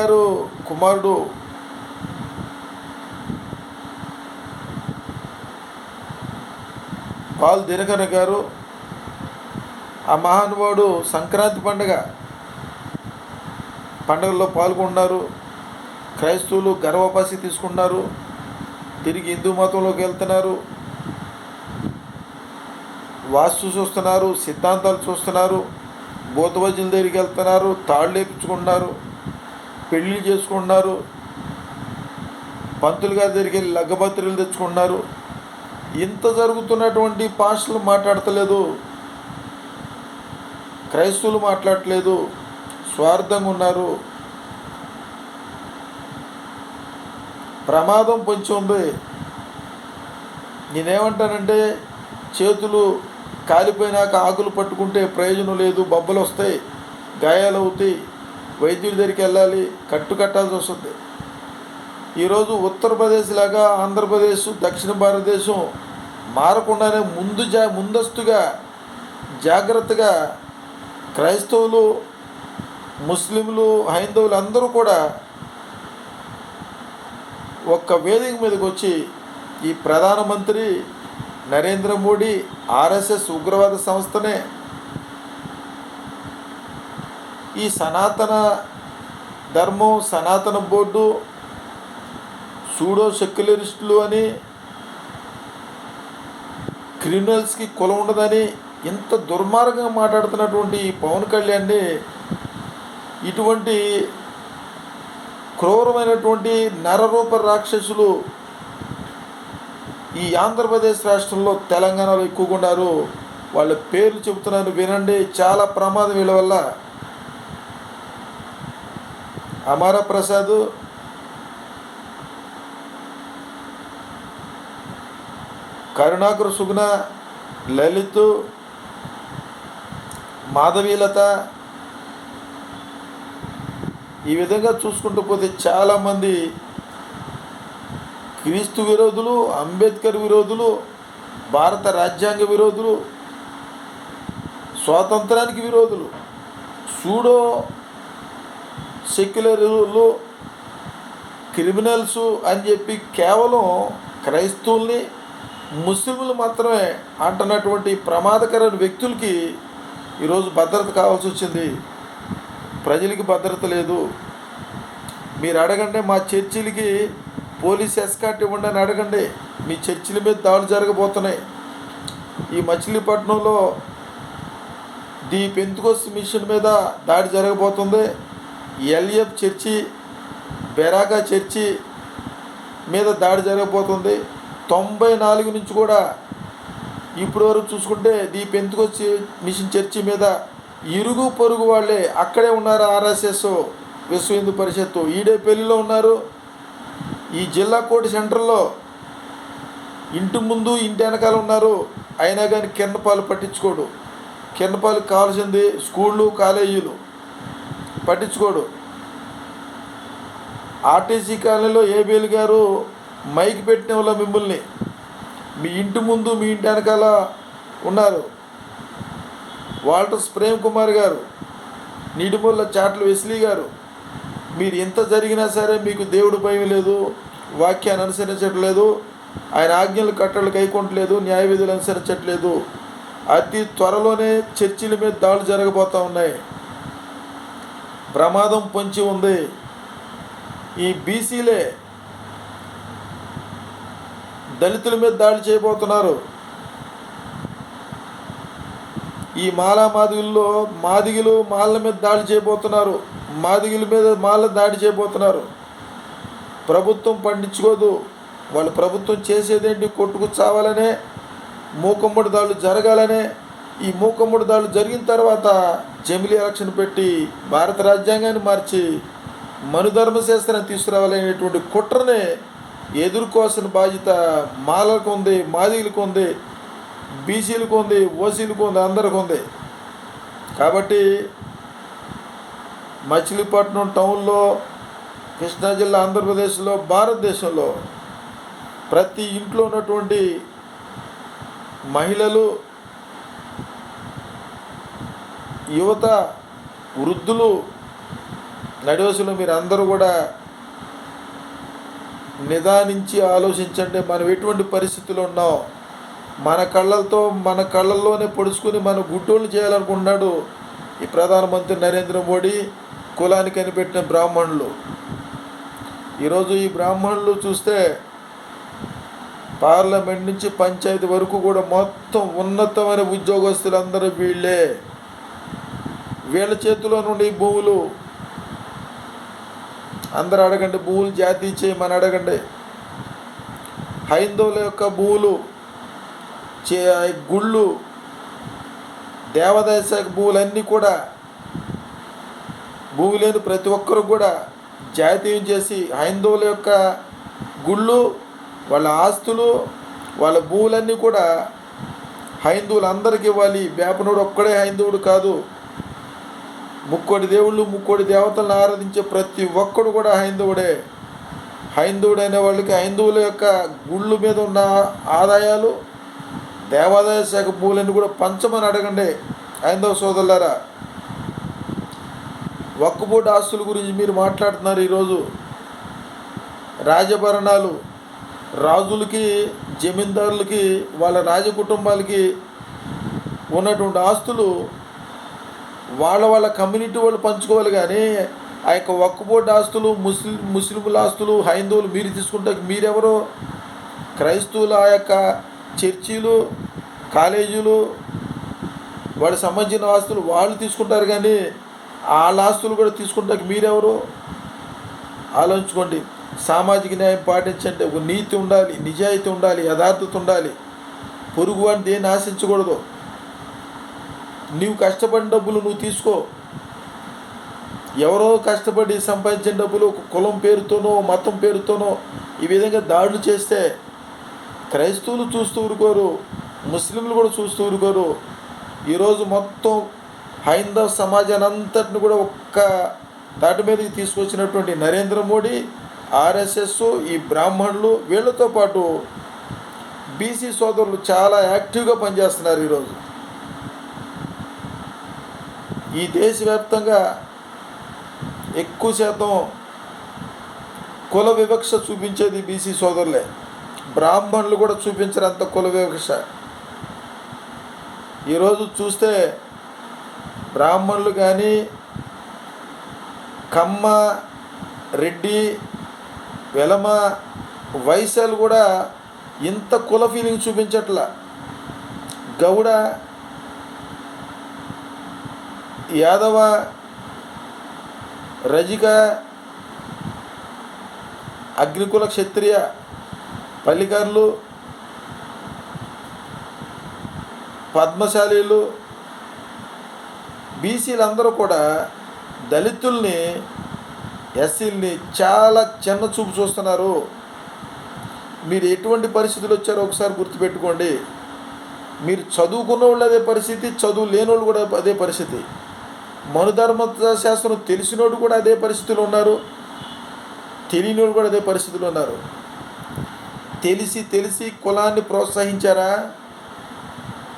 గారు కుమారుడు? పాల్ దినకర గారు ఆ మహానుభావుడు సంక్రాంతి పండగ పండుగల్లో పాల్గొన్నారు క్రైస్తవులు గర్వపాసి తీసుకున్నారు తిరిగి హిందూ మతంలోకి వెళ్తున్నారు వాస్తు చూస్తున్నారు సిద్ధాంతాలు చూస్తున్నారు భూతవజుల దగ్గరికి వెళ్తున్నారు తాళ్ళు లేపించుకుంటున్నారు పెళ్ళిళ్ళు చేసుకుంటున్నారు పంతులు గారి దగ్గరికి వెళ్ళి లగ్గపత్రికలు తెచ్చుకుంటున్నారు ఇంత జరుగుతున్నటువంటి భాషలు మాట్లాడతలేదు. క్రైస్తవులు మాట్లాడట్లేదు. స్వార్థంగా ఉన్నారు. ప్రమాదం పొంచి ఉంది. నేనేమంటానంటే చేతులు కాలిపోయినాక ఆకులు పట్టుకుంటే ప్రయోజనం లేదు. బొబ్బలు వస్తాయి. గాయాలు అవుతాయి వైద్యుడి దగ్గరికి వెళ్ళాలి కట్టు కట్టాల్సి వస్తుంది. ఈరోజు ఉత్తరప్రదేశ్ లాగా ఆంధ్రప్రదేశ్ దక్షిణ భారతదేశం మారకుండానే ముందు జా ముందస్తుగా జాగ్రత్తగా క్రైస్తవులు ముస్లింలు హైందవులు అందరూ కూడా ఒక్క వేదిక మీదకి వచ్చి ఈ ప్రధానమంత్రి నరేంద్ర మోడీ ఆర్ఎస్ఎస్ ఉగ్రవాద సంస్థనే ఈ సనాతన ధర్మం సనాతన బోర్డు సూడో సెక్యులరిస్టులు అని క్రిమినల్స్కి కులం ఉండదని ఇంత దుర్మార్గంగా మాట్లాడుతున్నటువంటి పవన్ కళ్యాణ్ని ఇటువంటి క్రూరమైనటువంటి నరరూప రాక్షసులు ఈ ఆంధ్రప్రదేశ్ రాష్ట్రంలో తెలంగాణలో ఎక్కువగా ఉన్నారు. వాళ్ళ పేర్లు చెబుతున్నాను వినండి. చాలా ప్రమాదం వీళ్ళ వల్ల. అమర ప్రసాద్. కరుణాకర సుగుణ లలిత్ మాధవీలత. ఈ విధంగా చూసుకుంటూ పోతే చాలామంది క్రీస్తు విరోధులు అంబేద్కర్ విరోధులు భారత రాజ్యాంగ విరోధులు స్వాతంత్రానికి విరోధులు సూడో సెక్యులర్లు క్రిమినల్స్ అని చెప్పి కేవలం క్రైస్తవుల్ని ముస్లింలు మాత్రమే అంటున్నటువంటి ప్రమాదకరమైన వ్యక్తులకి ఈరోజు భద్రత కావాల్సి వచ్చింది. ప్రజలకి భద్రత లేదు. మీరు అడగండి మా చర్చిలకి పోలీస్ ఎస్కాట్ ఇవ్వండి అని అడగండి. మీ చర్చిల మీద దాడులు జరగబోతున్నాయి. ఈ మచిలీపట్నంలో ది పెంతుకోస్ మిషన్ మీద దాడి జరగబోతుంది. ఎల్ఎఫ్ చర్చి బెరాగా చర్చి మీద దాడి జరగబోతుంది. తొంభై నాలుగు నుంచి కూడా ఇప్పటి వరకు చూసుకుంటే ది పెంతుకొచ్చి మిషన్ చర్చి మీద ఇరుగు పొరుగు వాళ్ళే అక్కడే ఉన్నారు ఆర్ఎస్ఎస్ విశ్వ హిందూ పరిషత్తు. ఈడేపల్లిలో ఉన్నారు. ఈ జిల్లా కోటి సెంటర్లో ఇంటి ముందు ఇంటి వెనకాల ఉన్నారు. అయినా కానీ కిరణపాలు పట్టించుకోడు. కిరణపాలు కావాల్సింది స్కూళ్ళు కాలేజీలు పట్టించుకోడు. ఆర్టీసీ కాలనీలో ఏబిఎల్ గారు మైక్ పెట్టిన వాళ్ళ మిమ్మల్ని. మీ ఇంటి ముందు మీ ఇంటి వెనకాల ఉన్నారు. వాల్టర్స్ ప్రేమ్ కుమార్ గారు నీటిమూల చాట్ల వెస్లీ గారు మీరు ఎంత జరిగినా సరే మీకు దేవుడు భయం లేదు వాక్యాన్ని అనుసరించట్లేదు ఆయన ఆజ్ఞలు కట్టలు కైకొంటలేదు న్యాయ విధులు అనుసరించట్లేదు. అతి త్వరలోనే చర్చిల మీద దాడులు జరగబోతూ ఉన్నాయి. ప్రమాదం పొంచి ఉంది. ఈ బీసీలే దళితుల మీద దాడి చేయబోతున్నారు. ఈ మాలా మాదిగుల్లో మాదిగులు మాల మీద దాడి చేయబోతున్నారు. మాదిగుల మీద మాల దాడి చేయబోతున్నారు. ప్రభుత్వం పండించుకోదు. వాళ్ళు ప్రభుత్వం చేసేదేంటి? కొట్టుకు చావాలనే మూకుమ్మడి దాడులు జరగాలనే ఈ మూకముడి దాడులు జరిగిన తర్వాత జమిలీ ఎలక్షన్ పెట్టి భారత రాజ్యాంగాన్ని మార్చి మనుధర్మశాస్త్రాన్ని తీసుకురావాలనేటువంటి కుట్రనే ఎదుర్కోవాల్సిన బాధ్యత మాలకు ఉంది మాదిలకు ఉంది బీసీలకు ఉంది ఓసీలకు ఉంది అందరికి ఉంది. కాబట్టి మచిలీపట్నం టౌన్లో కృష్ణా జిల్లా ఆంధ్రప్రదేశ్లో భారతదేశంలో ప్రతి ఇంట్లో ఉన్నటువంటి మహిళలు యువత వృద్ధులు నడివసులు మీరు అందరూ కూడా నిదానించి ఆలోచించండి. మనం ఎటువంటి పరిస్థితులు ఉన్నాం? మన కళ్ళతో మన కళ్ళల్లోనే పొడుచుకుని మన గుడ్డోళ్ళు చేయాలనుకుంటున్నాడు ఈ ప్రధానమంత్రి నరేంద్ర మోడీ కులానికి కనిపెట్టిన బ్రాహ్మణులు. ఈరోజు ఈ బ్రాహ్మణులు చూస్తే పార్లమెంట్ నుంచి పంచాయతీ వరకు కూడా మొత్తం ఉన్నతమైన ఉద్యోగస్తులందరూ వీళ్ళే. వీళ్ళ చేతిలో నుండి భూములు. అందరు అడగండి భూములు జాతి చేయమని అడగండి. హైందవుల యొక్క భూములు చే గుళ్ళు దేవాదాయ శాఖ భూములన్నీ కూడా భూమి లేని ప్రతి ఒక్కరు కూడా జాతీయం చేసి హైందవుల యొక్క గుళ్ళు వాళ్ళ ఆస్తులు వాళ్ళ భూములన్నీ కూడా హైందువులు అందరికి ఇవ్వాలి. వేపనుడు ఒక్కడే హైందవుడు కాదు. ముక్కోటి దేవుళ్ళు ముక్కోటి దేవతలను ఆరాధించే ప్రతి ఒక్కడు కూడా హైందవుడే. హైందవుడు అనే వాళ్ళకి హైందువుల యొక్క గుళ్ళు మీద ఉన్న ఆదాయాలు దేవాదాయ శాఖ భూములన్నీ కూడా పంచమని అడగండి. హైందవ సోదరులారా ఒక్కపూట ఆస్తుల గురించి మీరు మాట్లాడుతున్నారు ఈరోజు. రాజభరణాలు రాజులకి జమీందారులకి వాళ్ళ రాజ కుటుంబాలకి ఉన్నటువంటి ఆస్తులు వాళ్ళ వాళ్ళ కమ్యూనిటీ వాళ్ళు పంచుకోవాలి కానీ ఆ యొక్క ఒక్కబోటి ఆస్తులు ముస్లిం ముస్లింల ఆస్తులు హైందువులు మీరు తీసుకుంటే మీరెవరు? క్రైస్తవులు ఆ యొక్క చర్చీలు కాలేజీలు వాళ్ళకి సంబంధించిన ఆస్తులు వాళ్ళు తీసుకుంటారు కానీ వాళ్ళ ఆస్తులు కూడా తీసుకుంటాక మీరెవరు? ఆలోచించుకోండి. సామాజిక న్యాయం పాటించండి. ఒక నీతి ఉండాలి నిజాయితీ ఉండాలి యథార్థత ఉండాలి. పొరుగు వాడిని దేన్ని ఆశించకూడదు? నీవు కష్టపడిన డబ్బులు నువ్వు తీసుకో. ఎవరో కష్టపడి సంపాదించిన డబ్బులు ఒక కులం పేరుతోనో మతం పేరుతోనో ఈ విధంగా దాడులు చేస్తే క్రైస్తవులు చూస్తూ ఊరుకోరు ముస్లింలు కూడా చూస్తూ ఊరుకోరు. ఈరోజు మొత్తం హైందవ సమాజాన్ని అంతటిని కూడా ఒక్క దాటి మీదకి తీసుకొచ్చినటువంటి నరేంద్ర మోడీ ఆర్ఎస్ఎస్ ఈ బ్రాహ్మణులు వీళ్ళతో పాటు బీసీ సోదరులు చాలా యాక్టివ్గా పనిచేస్తున్నారు ఈరోజు ఈ దేశవ్యాప్తంగా ఎక్కువ శాతం కుల వివక్ష చూపించేది బీసీ సోదరులే. బ్రాహ్మణులు కూడా చూపించరంత కుల వివక్ష. ఈరోజు చూస్తే బ్రాహ్మణులు కానీ కమ్మ రెడ్డి వెలమ వైశాలు కూడా ఇంత కుల ఫీలింగ్ చూపించట్ల. గౌడ యాదవ రజిక అగ్నికుల క్షత్రియ పల్లికర్లు పద్మశాలీలు బీసీలందరూ కూడా దళితుల్ని ఎస్సీల్ని చాలా చిన్న చూపు చూస్తున్నారు. మీరు ఎటువంటి పరిస్థితులు వచ్చారో ఒకసారి గుర్తుపెట్టుకోండి. మీరు చదువుకున్న వాళ్ళు అదే పరిస్థితి చదువు లేనోళ్ళు కూడా అదే పరిస్థితి. శాస్త్రం తెలిసినోడు కూడా అదే పరిస్థితులు ఉన్నారు. తెలియనోడు కూడా అదే పరిస్థితులు ఉన్నారు. తెలిసి తెలిసి కులాన్ని ప్రోత్సహించారా?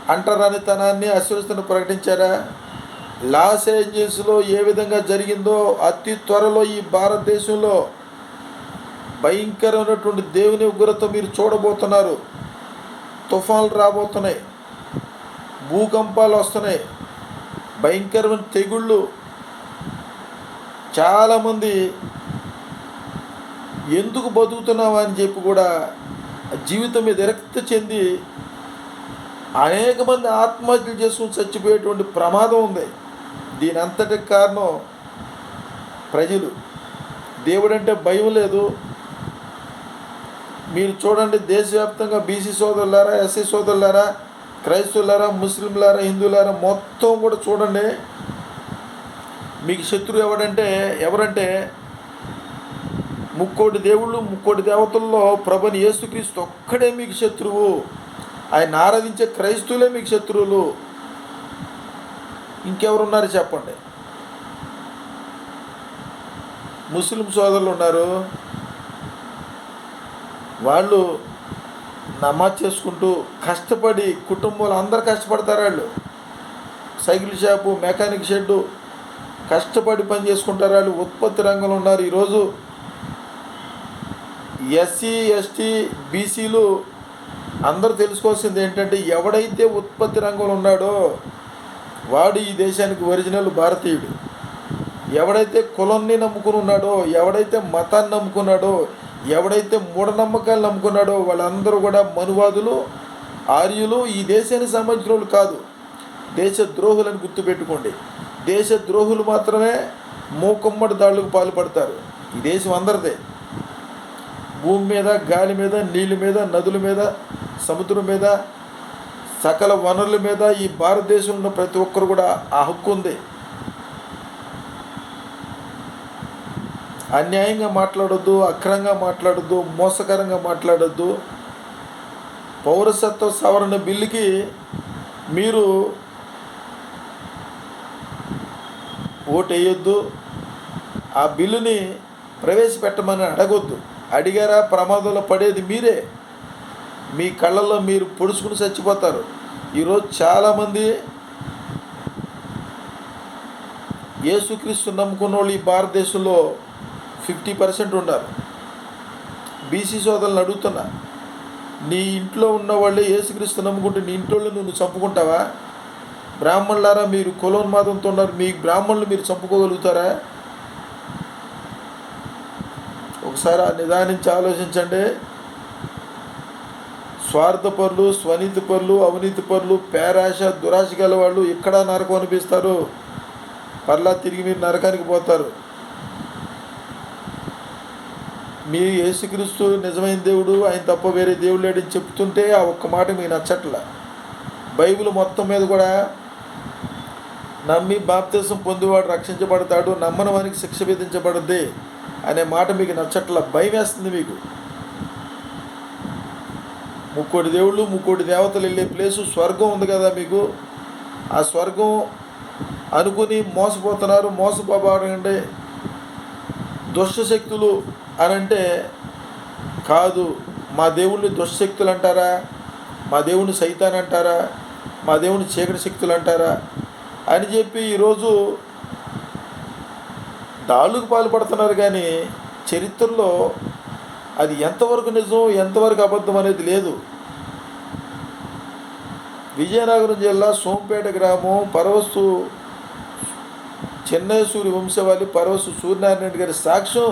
అంటరానితనాన్ని అస్వస్థను ప్రకటించారా? లాస్ ఏంజల్స్లో ఏ విధంగా జరిగిందో అతి త్వరలో ఈ భారతదేశంలో భయంకరమైనటువంటి దేవుని ఉగ్రత మీరు చూడబోతున్నారు. తుఫాన్లు రాబోతున్నాయి. భూకంపాలు వస్తున్నాయి. భయంకరమైన తెగుళ్ళు. చాలామంది ఎందుకు బతుకుతున్నావా అని చెప్పి కూడా జీవితం మీద విరక్తి చెంది అనేక మంది ఆత్మహత్యలు చేసుకుని చచ్చిపోయేటువంటి ప్రమాదం ఉంది. దీని అంతటికి కారణం ప్రజలు. దేవుడంటే భయం లేదు. మీరు చూడండి దేశవ్యాప్తంగా బీసీ సోదరులారా ఎస్సీ సోదరులారా క్రైస్తవులారా ముస్లింలారా హిందువులారా మొత్తం కూడా చూడండి. మీకు శత్రువు ఎవడంటే ఎవరంటే ముక్కోటి దేవుళ్ళు ముక్కోటి దేవతల్లో ప్రభుని యేసుక్రీస్తు ఒక్కడే మీకు శత్రువు. ఆయన ఆరాధించే క్రైస్తువులే మీకు శత్రువులు. ఇంకెవరున్నారు చెప్పండి? ముస్లిం సోదరులు ఉన్నారు. వాళ్ళు నమాజ్ చేసుకుంటూ కష్టపడి కుటుంబంలో అందరు కష్టపడతారు వాళ్ళు. సైకిల్ షాపు మెకానిక్ షెడ్డు కష్టపడి పని చేసుకుంటారు వాళ్ళు ఉత్పత్తి రంగంలో ఉన్నారు. ఈరోజు ఎస్సీ ఎస్టీ బీసీలు అందరూ తెలుసుకోవాల్సింది ఏంటంటే ఎవడైతే ఉత్పత్తి రంగంలో ఉన్నాడో వాడు ఈ దేశానికి ఒరిజినల్ భారతీయుడు. ఎవడైతే కులాన్ని నమ్ముకుని ఉన్నాడో ఎవడైతే మతాన్ని నమ్ముకున్నాడో ఎవడైతే మూఢనమ్మకాలు నమ్ముకున్నాడో వాళ్ళందరూ కూడా మనువాదులు ఆర్యులు ఈ దేశానికి సంబంధించిన వాళ్ళు కాదు. దేశ ద్రోహులను గుర్తుపెట్టుకోండి. దేశ ద్రోహులు మాత్రమే మూకుమ్మడి దాడులకు పాల్పడతారు. ఈ దేశం అందరిదే. భూమి మీద గాలి మీద నీళ్ళ మీద నదుల మీద సముద్రం మీద సకల వనరుల మీద ఈ భారతదేశంలో ఉన్న ప్రతి ఒక్కరు కూడా ఆ హక్కు ఉంది. అన్యాయంగా మాట్లాడొద్దు అక్రంగా మాట్లాడొద్దు మోసకరంగా మాట్లాడొద్దు. పౌరసత్వ సవరణ బిల్లుకి మీరు ఓటు వేయొద్దు ఆ బిల్లుని ప్రవేశపెట్టమని అడగొద్దు. అడిగారా ప్రమాదంలో పడేది మీరే. మీ కళ్ళల్లో మీరు పొడుచుకుని చచ్చిపోతారు. ఈరోజు చాలామంది యేసుక్రీస్తు నమ్ముకున్న వాళ్ళు ఈ భారతదేశంలో ఫిఫ్టీ పర్సెంట్ ఉన్నారు. బీసీ సోదరులను అడుగుతున్నా నీ ఇంట్లో ఉన్న వాళ్ళే యేసుక్రీస్తు నమ్ముకుంటే నీ ఇంట్లో నువ్వు చంపుకుంటావా? బ్రాహ్మణులారా మీరు కులోన్మాదంతో ఉన్నారు మీ బ్రాహ్మణులు మీరు చంపుకోగలుగుతారా? ఒకసారి ఆ నిదానించి ఆలోచించండి. స్వార్థపరులు స్వనీతి పనులు అవినీతి పనులు పేరాశ దురాశ గల వాళ్ళు ఇక్కడ నరకం అనిపిస్తారు. పర్లా తిరిగి మీరు నరకానికి పోతారు. మీ యేసుక్రీస్తు నిజమైన దేవుడు ఆయన తప్ప వేరే దేవుడు లేడని చెప్తుంటే ఆ ఒక్క మాట మీకు నచ్చట్ల? బైబిల్ మొత్తం మీద కూడా నమ్మి బాప్తీసం పొందేవాడు రక్షించబడతాడు నమ్మని వానికి శిక్ష విధించబడుద్ది అనే మాట మీకు నచ్చట్ల? భయం వేస్తుంది మీకు. ముక్కోటి దేవుళ్ళు ముక్కోటి దేవతలు వెళ్ళే ప్లేసు స్వర్గం ఉంది కదా మీకు. ఆ స్వర్గం అనుకుని మోసపోతున్నారు మోసపోబడంటే దుష్టశక్తులు అని అంటే కాదు మా దేవుణ్ణి దుష్టశక్తులు అంటారా మా దేవుణ్ణి సైతాన్ అంటారా మా దేవుని చీకటి శక్తులు అంటారా అని చెప్పి ఈరోజు దాడులకు పాల్పడుతున్నారు కానీ చరిత్రలో అది ఎంతవరకు నిజం ఎంతవరకు అబద్ధం అనేది లేదు. విజయనగరం జిల్లా సోంపేట గ్రామం పరవస్తు చెన్నైసూరి వంశవాళి పరవస్తు సూర్యనారాయణ రెడ్డి గారి సాక్ష్యం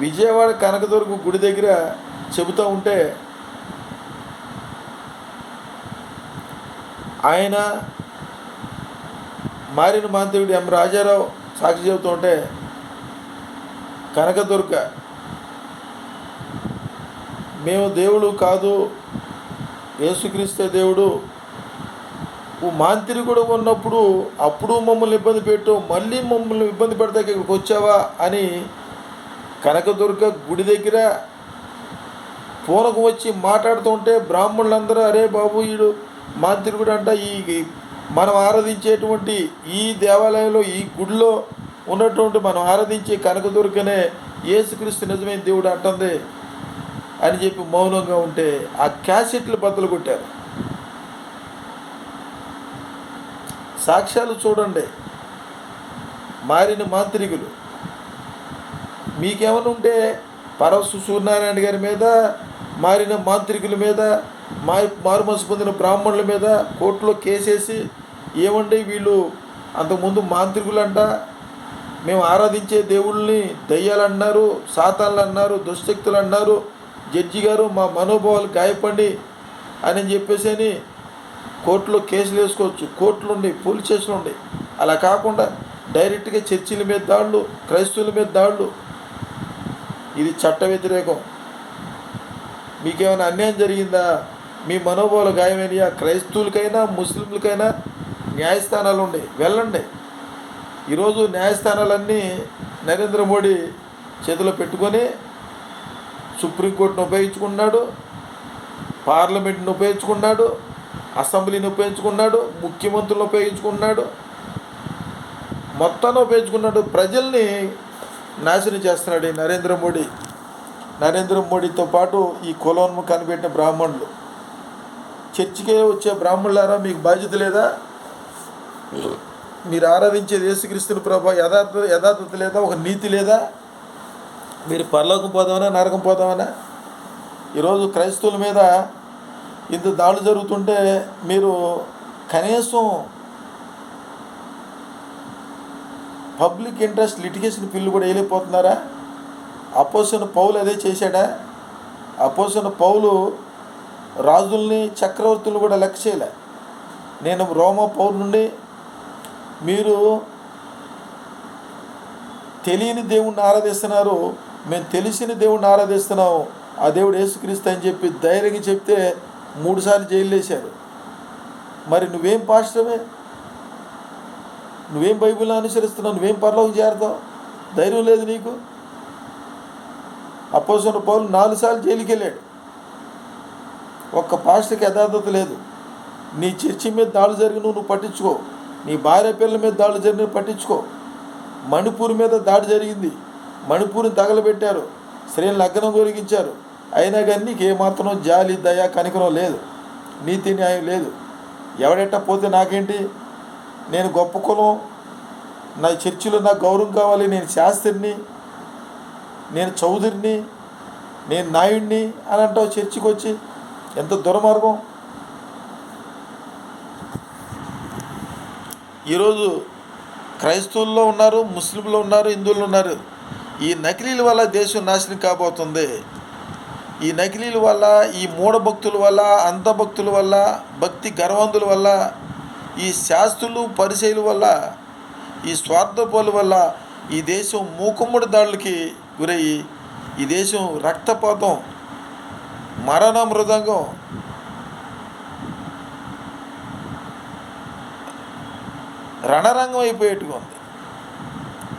విజయవాడ కనకదుర్గ గుడి దగ్గర చెబుతూ ఉంటే ఆయన మారిన మాంత్రికుడు ఎం రాజారావు సాక్షి చెబుతూ ఉంటే కనకదుర్గ మేము దేవుడు కాదు యేసుక్రీస్తే దేవుడు ఓ మాంత్రికుడు ఉన్నప్పుడు అప్పుడు మమ్మల్ని ఇబ్బంది పెట్టు మళ్ళీ మమ్మల్ని ఇబ్బంది పెడతాక ఇక్కడికి వచ్చావా అని కనకదుర్గ గుడి దగ్గర పూనకు వచ్చి మాట్లాడుతుంటే బ్రాహ్మణులందరూ అరే బాబు ఈడు మాంత్రికుడు అంట ఈ మనం ఆరాధించేటువంటి ఈ దేవాలయంలో ఈ గుడిలో ఉన్నటువంటి మనం ఆరాధించే కనకదుర్గనే యేసుక్రీస్తు నిజమైన దేవుడు అంటుంది అని చెప్పి మౌనంగా ఉంటే ఆ క్యాసెట్లు బద్దలు కొట్టారు. సాక్ష్యాలు చూడండి. మారిన మాంత్రికులు. మీకేమైనా ఉంటే పరవశు సూర్యనారాయణ గారి మీద మారిన మాంత్రికుల మీద మా మారుమనసు పొందిన బ్రాహ్మణుల మీద కోర్టులో కేసేసి ఏమండి వీళ్ళు అంతకుముందు మాంత్రికులంట మేము ఆరాధించే దేవుళ్ళని దయ్యాలు అన్నారు సాతాన్లు అన్నారు దుశ్శక్తులు అన్నారు జడ్జి గారు మా మనోభావాలు గాయపడి అని చెప్పేసి అని కోర్టులో కేసులు వేసుకోవచ్చు. కోర్టులు ఉండి పోలీస్ స్టేషన్లు ఉండి అలా కాకుండా డైరెక్ట్గా చర్చిల మీద దాడులు క్రైస్తవుల మీద దాడులు ఇది చట్ట వ్యతిరేకం. మీకేమైనా అన్యాయం జరిగిందా? మీ మనోభావాలు గాయమైనయా? క్రైస్తవులకైనా ముస్లింలకైనా న్యాయస్థానాలు ఉండే వెళ్ళండి. ఈరోజు న్యాయస్థానాలన్నీ నరేంద్ర మోడీ చేతిలో పెట్టుకొని సుప్రీంకోర్టును ఉపయోగించుకున్నాడు పార్లమెంట్ను ఉపయోగించుకున్నాడు అసెంబ్లీని ఉపయోగించుకున్నాడు ముఖ్యమంత్రులను ఉపయోగించుకున్నాడు మొత్తాన్ని ఉపయోగించుకున్నాడు. ప్రజల్ని నాశనం చేస్తున్నాడు ఈ నరేంద్ర మోడీ. నరేంద్ర మోడీతో పాటు ఈ కులోన్ము కనిపెట్టిన బ్రాహ్మణులు. చర్చికే వచ్చే బ్రాహ్మణులారా మీకు బాధ్యత లేదా? మీరు ఆరాధించే యేసుక్రీస్తుని ప్రభా యథార్థ యథార్థత లేదా? ఒక నీతి లేదా? మీరు పరలోకం పోదామనా నరకం పోదామనా? ఈరోజు క్రైస్తవుల మీద ఇంత దాడులు జరుగుతుంటే మీరు కనీసం పబ్లిక్ ఇంట్రెస్ట్ లిటిగేషన్ బిల్లు కూడా వేయలేకపోతున్నారా? అపోసిన పౌలు అదే చేశాడా? అపోసిన పౌలు రాజుల్ని చక్రవర్తులు కూడా లెక్క చేయలే. నేను రోమ పౌరు నుండి మీరు తెలియని దేవుణ్ణి ఆరాధిస్తున్నారు మేము తెలిసిన దేవుణ్ణి ఆరాధిస్తున్నాం ఆ దేవుడు యేసుక్రీస్తు అని చెప్పి ధైర్యంగా చెప్తే మూడుసార్లు జైలు వేశారు మరి నువ్వేం పాస్టమే నువ్వేం బైబిల్ని అనుసరిస్తున్నావు? నువ్వేం పరలోకి చేరుతావు? ధైర్యం లేదు నీకు? అపోసిన పౌలు నాలుగు సార్లు జైలుకి వెళ్ళాడు ఒక్క పాస్టర్కి యథార్థత లేదు. నీ చర్చి మీద దాడులు జరిగిన నువ్వు పట్టించుకో. నీ భార్య పిల్లల మీద దాడులు జరిగిన పట్టించుకో. మణిపూర్ మీద దాడి జరిగింది. మణిపూర్ని తగలబెట్టారు. స్త్రీని లగ్నం కొరిగించారు అయినా కానీ నీకు ఏమాత్రం జాలి దయ కనికరం లేదు. నీతి న్యాయం లేదు. ఎవడెట్టా పోతే నాకేంటి? నేను గొప్ప కులం. నా చర్చిలో నాకు గౌరవం కావాలి. నేను శాస్త్రిని నేను చౌదరిని నేను నాయుడిని అని అంటావు చర్చికి వచ్చి. ఎంత దుర్మార్గం. ఈరోజు క్రైస్తవుల్లో ఉన్నారు ముస్లింలు ఉన్నారు హిందువులు ఉన్నారు. ఈ నకిలీల వల్ల దేశం నాశనం కాబోతుంది. ఈ నకిలీల వల్ల ఈ మూఢభక్తుల వల్ల అంధభక్తుల వల్ల భక్తి గర్వంతుల వల్ల ఈ శాస్త్రులు పరిచయుల వల్ల ఈ స్వార్థపరుల వల్ల ఈ దేశం మూకుమ్మడి దాడులకి గురయ్యి ఈ దేశం రక్తపాతం మరణ మృదంగం. రణరంగం అయిపోయేట్టుగా ఉంది.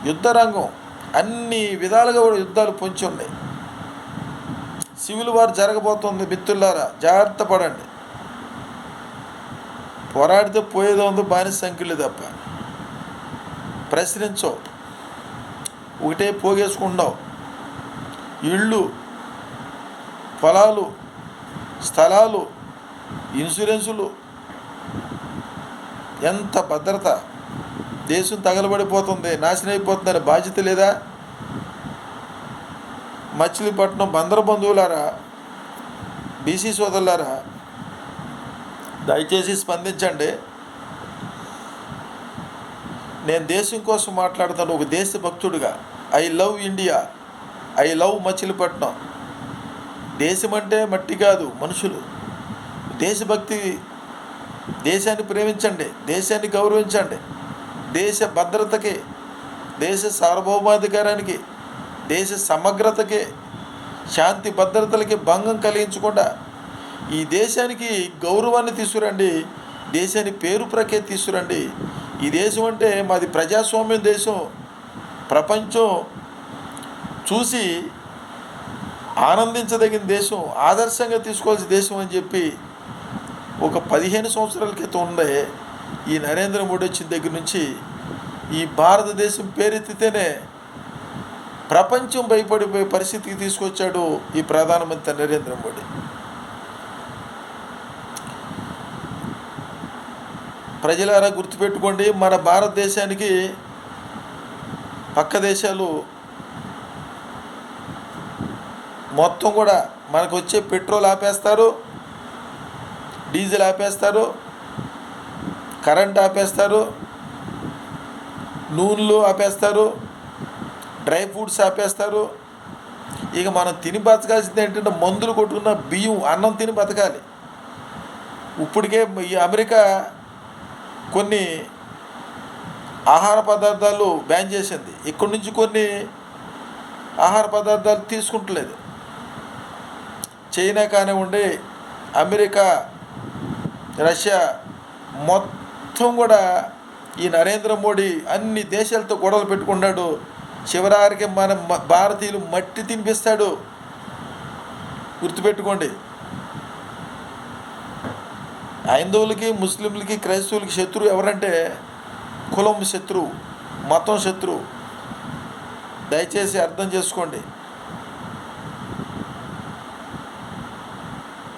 యుద్ధరంగం అన్ని విధాలుగా కూడా యుద్ధాలు పొంచి ఉన్నాయి. సివిల్ వార్ జరగబోతుంది మిత్రులారా జాగ్రత్త పడండి. పోరాడితే పోయేదో ఉందో బానిస సంఖ్యలు తప్ప. ప్రశ్నించవు ఒకటే పోగేసుకుండవు ఇళ్ళు పొలాలు స్థలాలు ఇన్సూరెన్సులు ఎంత భద్రత. దేశం తగలబడిపోతుంది నాశనం అయిపోతుందని బాధ్యత లేదా? మచిలీపట్నం బందర బంధువులారా బీసీ సోదరులారా దయచేసి స్పందించండి. నేను దేశం కోసం మాట్లాడుతాను ఒక దేశభక్తుడిగా I love India I love Machilipatnam. దేశం అంటే మట్టి కాదు మనుషులు. దేశభక్తి దేశాన్ని ప్రేమించండి దేశాన్ని గౌరవించండి. దేశ భద్రతకి దేశ సార్వభౌమాధికారానికి దేశ సమగ్రతకి శాంతి భద్రతలకి భంగం కలిగించకుండా ఈ దేశానికి గౌరవాన్ని తీసుకురండి దేశానికి పేరు ప్రఖ్యాతి తీసుకురండి. ఈ దేశం అంటే మాది ప్రజాస్వామ్యం దేశం. ప్రపంచం చూసి ఆనందించదగిన దేశం ఆదర్శంగా తీసుకోవాల్సిన దేశం అని చెప్పి ఒక పదిహేను సంవత్సరాల క్రితం ఉండే ఈ నరేంద్ర మోడీ వచ్చిన దగ్గర నుంచి ఈ భారతదేశం పేరెత్తితేనే ప్రపంచం భయపడిపోయే పరిస్థితికి తీసుకొచ్చాడు ఈ ప్రధానమంత్రి నరేంద్ర మోడీ. ప్రజలారా గుర్తుపెట్టుకోండి మన భారతదేశానికి పక్క దేశాలు మొత్తం కూడా మనకు వచ్చే పెట్రోల్ ఆపేస్తారు డీజిల్ ఆపేస్తారు కరెంట్ ఆపేస్తారు నూనెలు ఆపేస్తారు డ్రై ఫ్రూట్స్ ఆపేస్తారు. ఇక మనం తిని బతకాల్సింది ఏంటంటే మందులు కొట్టుకున్న బియ్యం అన్నం తిని బతకాలి. ఇప్పటికే ఈ అమెరికా కొన్ని ఆహార పదార్థాలు బ్యాన్ చేసింది. ఇక్కడి నుంచి కొన్ని ఆహార పదార్థాలు తీసుకుంటలేదు. చైనా కానివ్వండి అమెరికా రష్యా మొత్తం కూడా ఈ నరేంద్ర మోడీ అన్ని దేశాలతో గొడవలు పెట్టుకున్నాడు చివరారికి మన భారతీయులు మట్టి తినిపిస్తాడు. గుర్తుపెట్టుకోండి. హైందువులకి ముస్లింలకి క్రైస్తవులకి శత్రువు ఎవరంటే కులం శత్రువు మతం శత్రువు. దయచేసి అర్థం చేసుకోండి.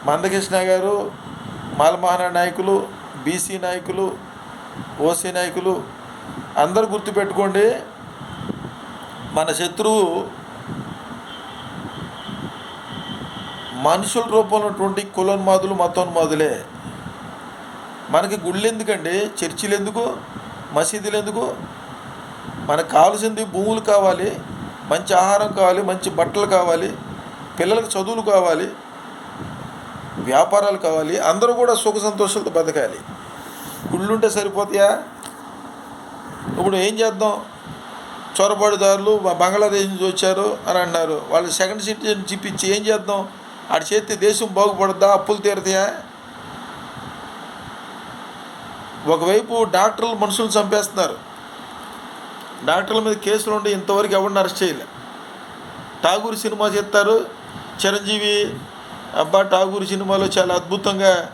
మందకృష్ణ గారు మాలమహాన నాయకులు బీసీ నాయకులు ఓసీ నాయకులు అందరు గుర్తుపెట్టుకోండి మన శత్రువు మనుషుల రూపంలో ఉన్నటువంటి కులోన్మాదులు మతోన్మాదులే. మనకి గుళ్ళు ఎందుకండి? చర్చిలు ఎందుకు? మసీదులు ఎందుకు? మనకు కావాల్సింది భూములు కావాలి మంచి ఆహారం కావాలి మంచి బట్టలు కావాలి పిల్లలకు చదువులు కావాలి వ్యాపారాలు కావాలి అందరూ కూడా సుఖ సంతోషాలతో బతకాలి. గుళ్ళుంటే సరిపోతాయా? ఇప్పుడు ఏం చేద్దాం? చొరబాటుదారులు బంగ్లాదేశ్ నుంచి వచ్చారు అని అన్నారు. వాళ్ళు సెకండ్ సిటిజన్ చూపించి ఏం చేద్దాం? ఆడి చేస్తే దేశం బాగుపడద్దా? అప్పులు తీరుతాయా? ఒకవైపు డాక్టర్లు మనుషులు చంపేస్తున్నారు. డాక్టర్ల మీద కేసులు ఉండి ఇంతవరకు ఎవరిని అరెస్ట్ చేయలే. ఠాగూర్ సినిమా చేస్తారు. చిరంజీవి అబ్బా ఠాగూర్ సినిమాలో చాలా అద్భుతంగా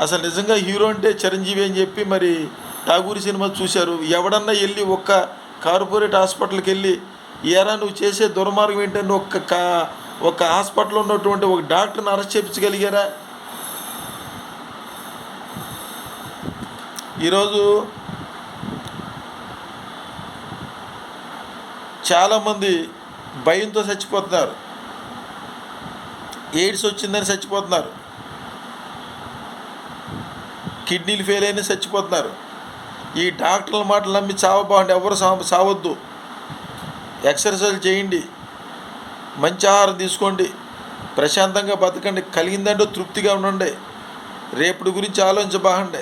అసలు నిజంగా హీరో అంటే చిరంజీవి అని చెప్పి మరి ఠాగూర్ సినిమా చూశారు. ఎవడన్నా వెళ్ళి ఒక్క కార్పొరేట్ హాస్పిటల్కి వెళ్ళి ఏరా నువ్వు చేసే దుర్మార్గం ఏంటని ఒక్క కా ఒక హాస్పిటల్లో ఉన్నటువంటి ఒక డాక్టర్ని అరెస్ట్ చేయించగలిగారా? ఈరోజు చాలామంది భయంతో చచ్చిపోతున్నారు. ఎయిడ్స్ వచ్చిందని చచ్చిపోతున్నారు. కిడ్నీలు ఫెయిల్ అయిన చచ్చిపోతున్నారు. ఈ డాక్టర్ల మాటలు నమ్మి చావబాండి ఎవరు చావద్దు ఎక్సర్సైజ్ చేయండి. మంచి ఆహారం తీసుకోండి. ప్రశాంతంగా బతకండి. కలిగిందంటే తృప్తిగా ఉండండి. రేపటి గురించి ఆలోచించబాగండి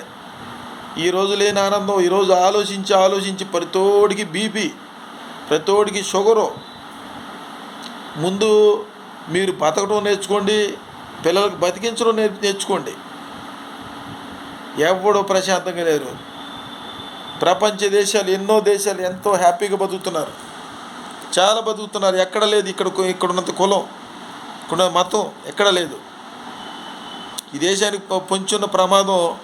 ఈరోజు లేని ఆనందం ఈరోజు ఆలోచించి ఆలోచించి ప్రతోడికి బీపీ ప్రతోడికి షుగరు. ముందు మీరు బతకడం నేర్చుకోండి పిల్లలకు బతికించడం నేర్ నేర్చుకోండి. ఎవడో ప్రశాంతంగా లేరు. ప్రపంచ దేశాలు ఎన్నో దేశాలు ఎంతో హ్యాపీగా బతుకుతున్నారు. చాలా బతుకుతున్నారు. ఎక్కడ లేదు ఇక్కడ ఇక్కడ ఉన్నంత కులం ఇక్కడ మతం ఎక్కడ లేదు. ఈ దేశానికి పొంచున్న ప్రమాదం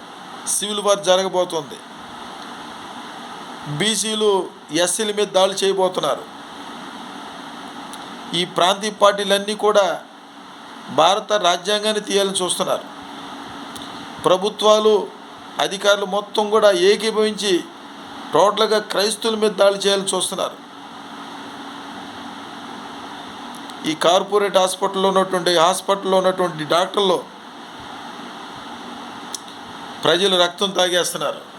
సివిల్ వార్ జరగబోతోంది. బీసీలు ఎస్సీల మీద దాడి చేయబోతున్నారు. ఈ ప్రాంతీయ పార్టీలన్నీ కూడా భారత రాజ్యాంగాన్ని తీయాలని చూస్తున్నారు. ప్రభుత్వాలు అధికారులు మొత్తం కూడా ఏకీభవించి టోటల్గా క్రైస్తవుల మీద దాడి చేయాలని చూస్తున్నారు. ఈ కార్పొరేట్ హాస్పిటల్లో ఉన్నటువంటి హాస్పిటల్లో ఉన్నటువంటి డాక్టర్లు ప్రజలు రక్తం తాగేస్తున్నారు.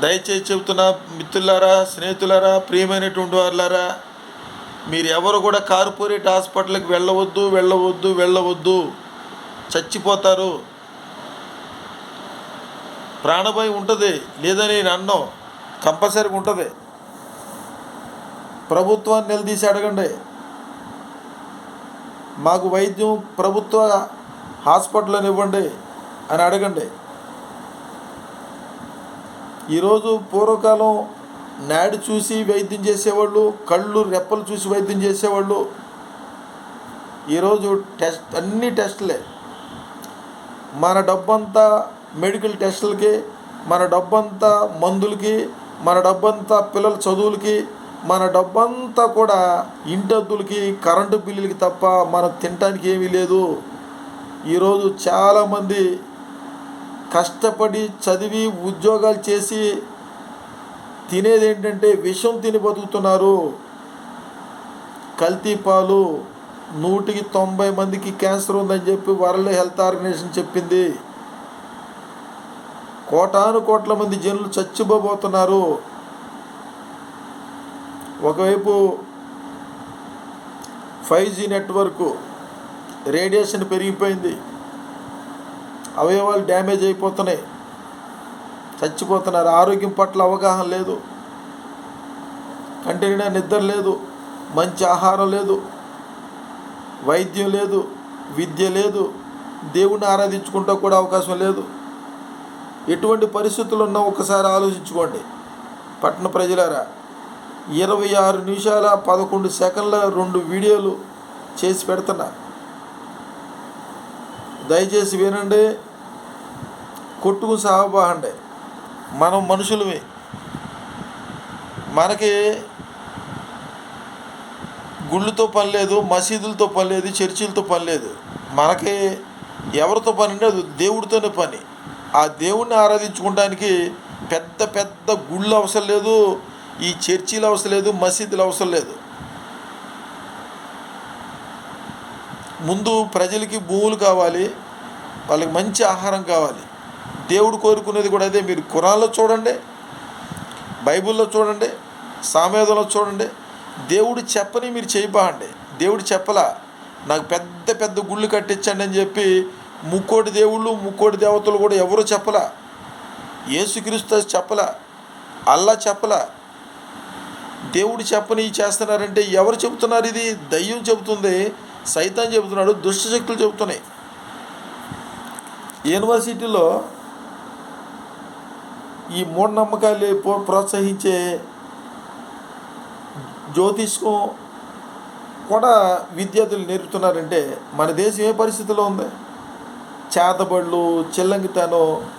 దయచేసి చెబుతున్నా మిత్రులారా స్నేహితులారా ప్రియమైనటువంటి వారులారా మీరు ఎవరు కూడా కార్పొరేట్ హాస్పిటల్కి వెళ్ళవద్దు వెళ్ళవద్దు వెళ్ళవద్దు. చచ్చిపోతారు. ప్రాణభయం ఉంటుంది లేదని నేను అన్నం. కంపల్సరీగా ఉంటుంది. ప్రభుత్వాన్ని నిలదీసి అడగండి. మాకు వైద్యం ప్రభుత్వ హాస్పిటల్లో ఇవ్వండి. అని అడగండి. ఈరోజు పూర్వకాలం నాడు చూసి వైద్యం చేసేవాళ్ళు కళ్ళు రెప్పలు చూసి వైద్యం చేసేవాళ్ళు ఈరోజు టెస్ట్ అన్ని టెస్టులే. మన డబ్బంతా మెడికల్ టెస్టులకి మన డబ్బంతా మందులకి మన డబ్బంతా పిల్లల చదువులకి మన డబ్బంతా కూడా ఇంటద్దులకి కరెంటు బిల్లులకి తప్ప మనం తినడానికి ఏమీ లేదు. ఈరోజు చాలామంది కష్టపడి చదివి ఉద్యోగాలు చేసి తినేది ఏంటంటే విషం తిని బతుకుతున్నారు. కల్తీ పాలు నూటికి తొంభై మందికి క్యాన్సర్ ఉందని చెప్పి వరల్డ్ హెల్త్ ఆర్గనైజేషన్ చెప్పింది. కోటాను కోట్ల మంది జనులు చచ్చిపోబోతున్నారు. ఒకవైపు ఫైవ్ జీ నెట్వర్క్ రేడియేషన్ పెరిగిపోయింది. అవయవాలు డ్యామేజ్ అయిపోతున్నాయి. చచ్చిపోతున్నారు. ఆరోగ్యం పట్ల అవగాహన లేదు. కంటి నిద్ర లేదు. మంచి ఆహారం లేదు. వైద్యం లేదు. విద్య లేదు. దేవుణ్ణి ఆరాధించుకుంటా కూడా అవకాశం లేదు. ఎటువంటి పరిస్థితులు ఉన్నా ఒకసారి ఆలోచించుకోండి. పట్టణ ప్రజలారా ఇరవై ఆరు నిమిషాల పదకొండు సెకండ్ల రెండు వీడియోలు చేసి పెడుతున్నా. దయచేసి వినండి. కొట్టుకుని సాగబాహండి మనం మనుషులమే. మనకి గుళ్ళతో పని లేదు మసీదులతో పని లేదు చర్చిలతో పని లేదు. మనకి ఎవరితో పని అంటే అది దేవుడితోనే పని. ఆ దేవుణ్ణి ఆరాధించుకోవడానికి పెద్ద పెద్ద గుళ్ళు అవసరం లేదు ఈ చర్చీలు అవసరం లేదు మసీదులు అవసరం లేదు. ముందు ప్రజలకి భూములు కావాలి వాళ్ళకి మంచి ఆహారం కావాలి. దేవుడు కోరుకునేది కూడా అదే. మీరు కురాల్లో చూడండి బైబిల్లో చూడండి సామేదంలో చూడండి. దేవుడు చెప్పని మీరు చేయబాండి దేవుడు చెప్పలా నాకు పెద్ద పెద్ద గుళ్ళు కట్టించండి అని చెప్పి ముక్కోటి దేవుళ్ళు ముక్కోటి దేవతలు కూడా ఎవరు చెప్పలా. యేసుక్రీస్తు చెప్పలా అల్లా చెప్పలా. దేవుడు చెప్పని చేస్తున్నారంటే ఎవరు చెబుతున్నారు ఇది? దయ్యం చెబుతుంది. సైతం చెబుతున్నాడు దుష్టశక్తులు చెబుతున్నాయి. యూనివర్సిటీలో ఈ మూఢనమ్మకాలు పో- ప్రోత్సహించే జ్యోతిష్కం కూడా విద్యార్థులు నేర్పుతున్నారంటే మన దేశం ఏ పరిస్థితిలో ఉంది? చేతబడులు చిల్లంగితనం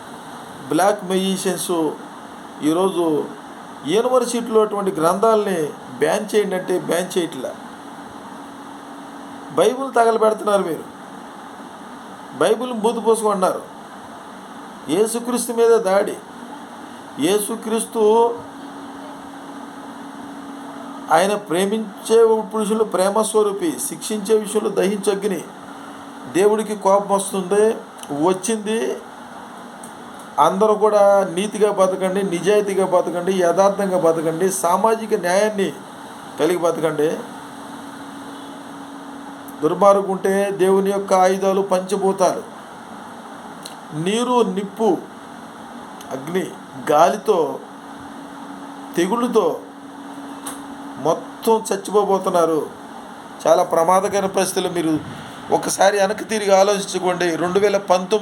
బ్లాక్ మెజిషియన్స్ ఈరోజు యూనివర్సిటీలో అటువంటి గ్రంథాలని బ్యాన్ చేయండి అంటే బ్యాన్ చేయట్లే. బైబిల్ తగలబెడుతున్నారు మీరు. బైబిల్ బూతు పోసుకుంటున్నారు. ఏసుక్రీస్తు మీద దాడి. ఏసుక్రీస్తు ఆయన ప్రేమించే పురుషులు ప్రేమస్వరూపి శిక్షించే విషయంలో దహించగ్ని. దేవుడికి కోపం వస్తుంది వచ్చింది. అందరూ కూడా నీతిగా బతకండి నిజాయితీగా బతకండి యథార్థంగా బతకండి సామాజిక న్యాయాన్ని కలిగి బతకండి. దుర్మార్గుంటే దేవుని యొక్క ఆయుధాలు పంచిపోతారు నీరు నిప్పు అగ్ని గాలితో తెగుళ్ళతో మొత్తం చచ్చిపోబోతున్నారు. చాలా ప్రమాదకర పరిస్థితులు మీరు ఒకసారి వెనక్కి తిరిగి ఆలోచించుకోండి. రెండు వేల పంతొమ్మిది